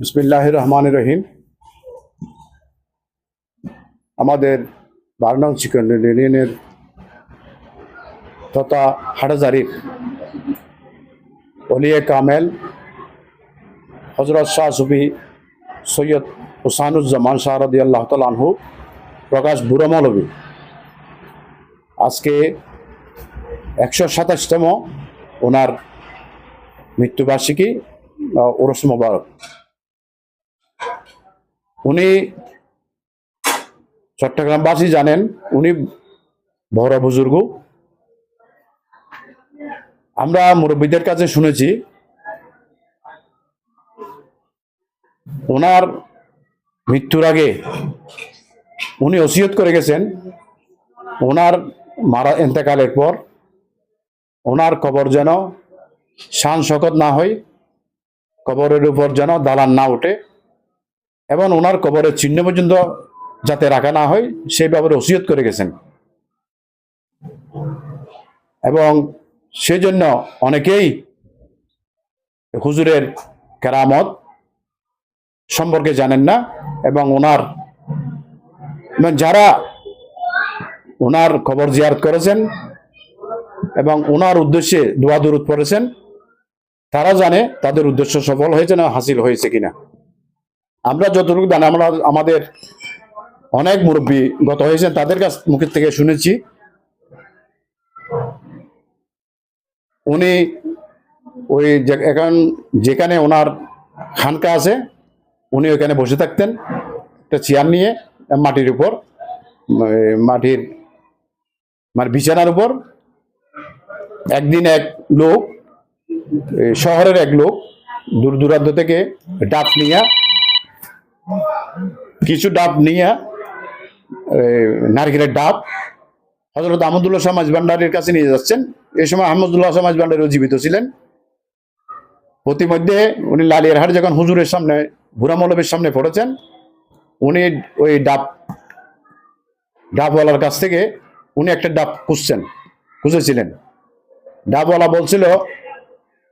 বিসমিল্লাহ রহমান রহিম আমাদের বারনং চিকেন ইউনিয়নের তথা হাটাজারির অলিয়ে কামেল হজরত শাহ সুফি সৈয়দ হুসানুজ্জামান শাহ রদি আল্লাহ তালহু প্রকাশ বুড়মৌলবী আজকে একশো সাতাশতম ওনার মৃত্যুবার্ষিকী ওরস মোবারক। উনি চট্টগ্রামবাসী জানেন, উনি বড় বুজুর্গ। আমরা মুরব্বীদের কাছে শুনেছি, ওনার মৃত্যুর আগে উনি ওসিয়ত করে গেছেন, ওনার মারা এতেকালের পর ওনার কবর যেন শান শকত না হয়, কবরের উপর যেন দালান না ওঠে। এবং ওনার কবরের চিহ্ন পর্যন্ত যাতে রাখা না হয়, সেই ব্যাপারে ওসিয়ত করে গেছেন। এবং সেই জন্য অনেকেই হুজুরের কেরামত সম্পর্কে জানেন না এবং ওনার এবং যারা ওনার খবর জিয়ারত করেছেন এবং ওনার উদ্দেশ্যে দোয়া দরুদ পড়েছেন, তারা জানে তাদের উদ্দেশ্য সফল হয়েছে না হাসিল হয়েছে কিনা। আমরা যতটুকু জানি, আমরা আমাদের অনেক মুরব্বী গত হয়েছেন, তাদের কাছ মুখের থেকে শুনেছি। উনি ওই এখন যেখানে ওনার খানকা আছে, উনি ওইখানে বসে থাকতেন, একটা চেয়ার নিয়ে, মাটির উপর মাটির মানে বিছানার উপর। একদিন এক লোক শহরের এক লোক, দূর দূরান্ত থেকে ডাক নিয়ে কিছু ডাব নিয়ে নারকেলের ডাব হজরত আহমদুল্লাহ সমাজ ভান্ডারের কাছে নিয়ে যাচ্ছেন। এই সময় আহমদুল্লাহ সমাজ ভান্ডারও জীবিত ছিলেন। প্রতিমধ্যে উনি লালিয়ারহাট যখন হুজুরের সামনে, ভুরা মৌলবীর সামনে পড়েছেন, উনি ওই ডাব, ডাবওয়ালার কাছ থেকে উনি একটা ডাব খুঁজছেন, খুঁজেছিলেন। ডাবওয়ালা বলছিল,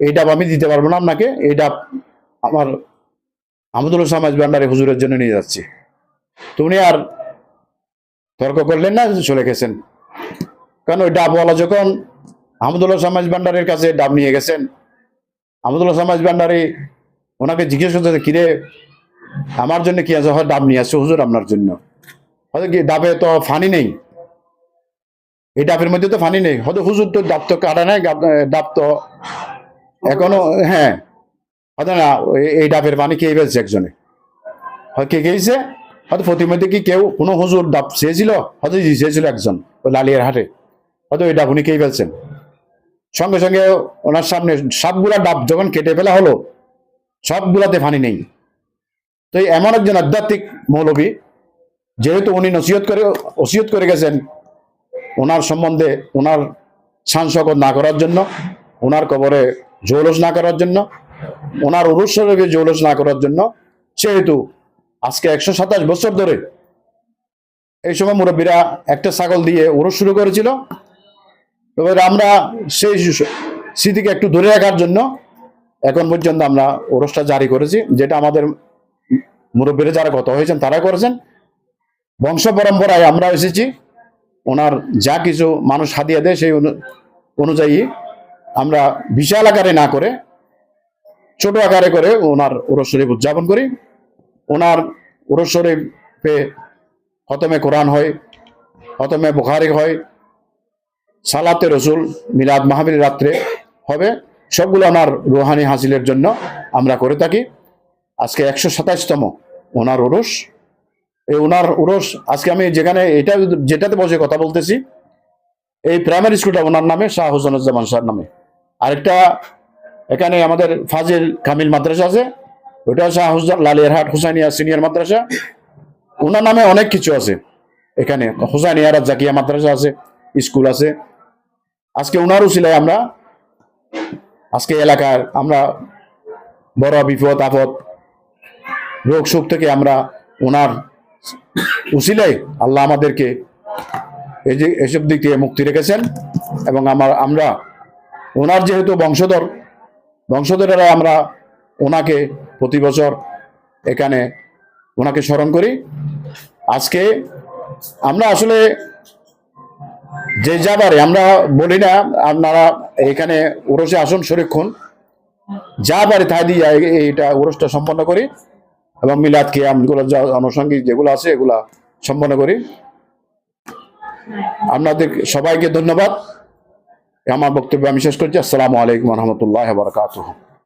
এই ডাব আমি দিতে পারব না আপনাকে, এই ডাব আমার আহমদুল্লাহ সমাজ ভান্ডারে হুজুরের জন্য নিয়ে যাচ্ছি। তো উনি আর তর্ক করলেন না চলে গেছেন? কারণ ওই ডাবওয়ালা যখন আহমদুল্লাহ সমাজ ভান্ডারের কাছে ডাব নিয়ে গেছেন, আহমদুল্লাহ সমাজ ভান্ডারে ওনাকে জিজ্ঞেস করতে কিরে, আমার জন্য কি আছে? হয়, ডাব নিয়ে আসছে হুজুর আপনার জন্য। হয়তো কি ডাবে তো ফানি নেই? এই ডাবের মধ্যে তো ফানি নেই। হয়তো হুজুর তো ডাব তো কাটা নাই, ডাব তো এখনও হ্যাঁ। হয়তো না এই- এই ডাবের পানি খেয়ে ফেলছে একজনে। হয় কে খেয়েছে? হয়তো প্রতিমধ্যে কি কেউ, কোনো হুজুর ডাব চেয়েছিল, হয়তো চেয়েছিল একজন, ওই লালিয়ার হাটে। হয়তো এই ডাব উনি খেয়ে ফেলছেন। সঙ্গে সঙ্গে ওনার সামনে সবগুলা ডাব যখন কেটে ফেলা হলো, সবগুলাতে ফানি নেই। তো এমন একজন আধ্যাত্মিক মৌলবী, যেহেতু উনি নসিহত করে ওসিয়ত করে গেছেন, ওনার সম্বন্ধে, ওনার শানসকত না করার জন্য, ওনার কবরে জৌলস না করার জন্য, ওনার শরীফে জৌলস না করার জন্য, সেহেতু আজকে একশো সাতাশ বছর ধরে এই সময় মুরব্বীরা একটা ছাগল দিয়ে উরুস শুরু করেছিল। এবার আমরা সেই স্মৃতিকে একটু ধরে রাখার জন্য এখন পর্যন্ত আমরা ওরসটা জারি করেছি, যেটা আমাদের মুরব্বীরা যারা গত হয়েছেন তারা করেছেন। বংশ পরম্পরায় আমরা এসেছি, ওনার যা কিছু মানুষ হাদিয়া দেয় সেই অনু- অনুযায়ী আমরা বিশাল আকারে না করে, ছোট আকারে করে ওনার উরস শরীফ উদযাপন করি। ওনার উরস শরীফে হতমে কোরআন হয়, হতমে বুখারি হয়, সালাতে রসুল মিলাদ মাহবিল রাত্রে হবে। সবগুলো আমার রুহানি হাসিলের জন্য আমরা করে থাকি। আজকে একশো সাতাশতম ওনার উরস। এই ওনার উরস, আজকে আমি যেখানে এটা যেটাতে বসে কথা বলতেছি, এই প্রাইমারি স্কুলটা ওনার নামে, শাহ হোসেনুজ্জামান শাহর নামে। আরেকটা, এখানে আমাদের ফাজিল কামিল মাদ্রাসা আছে ওটা হুসান লালিয়ারহাট হুসাইনিয়া সিনিয়র মাদ্রাসা। ওনার নামে অনেক কিছু আছে এখানে। হুসাইনিয়া জাকিয়া মাদ্রাসা আছে, স্কুল আছে। আজকে ওনার উচিলায় আমরা। আজকে এলাকার আমরা বড় বিপদ, আপদ, রোগ, সুখ থেকে আমরা ওনার উচিলাই আল্লাহ আমাদেরকে এই যে এসব দিক থেকে মুক্তি রেখেছেন এবং আমার, আমরা ওনার যেহেতু বংশধর বংশধরেরা আমরা ওনাকে প্রতি বছর এখানে ওনাকে স্মরণ করি। আজকে আমরা আসলে যে যাবারে আমরা বলি না, আপনারা এখানে ওরসে আসুন শরীক্ষণ যা পারে তাই দিয়ে এইটা ওরসটা সম্পন্ন করি এবং মিলাদ কিয়ামগুলো যা আনুষঙ্গিক যেগুলো আছে, এগুলা সম্পন্ন করি। আপনাদের সবাইকে ধন্যবাদ। আমার বক্তব্য আমি শেষ করছি। আসসালামু আলাইকুম রহমতুল্লাহ বারকাতুহ।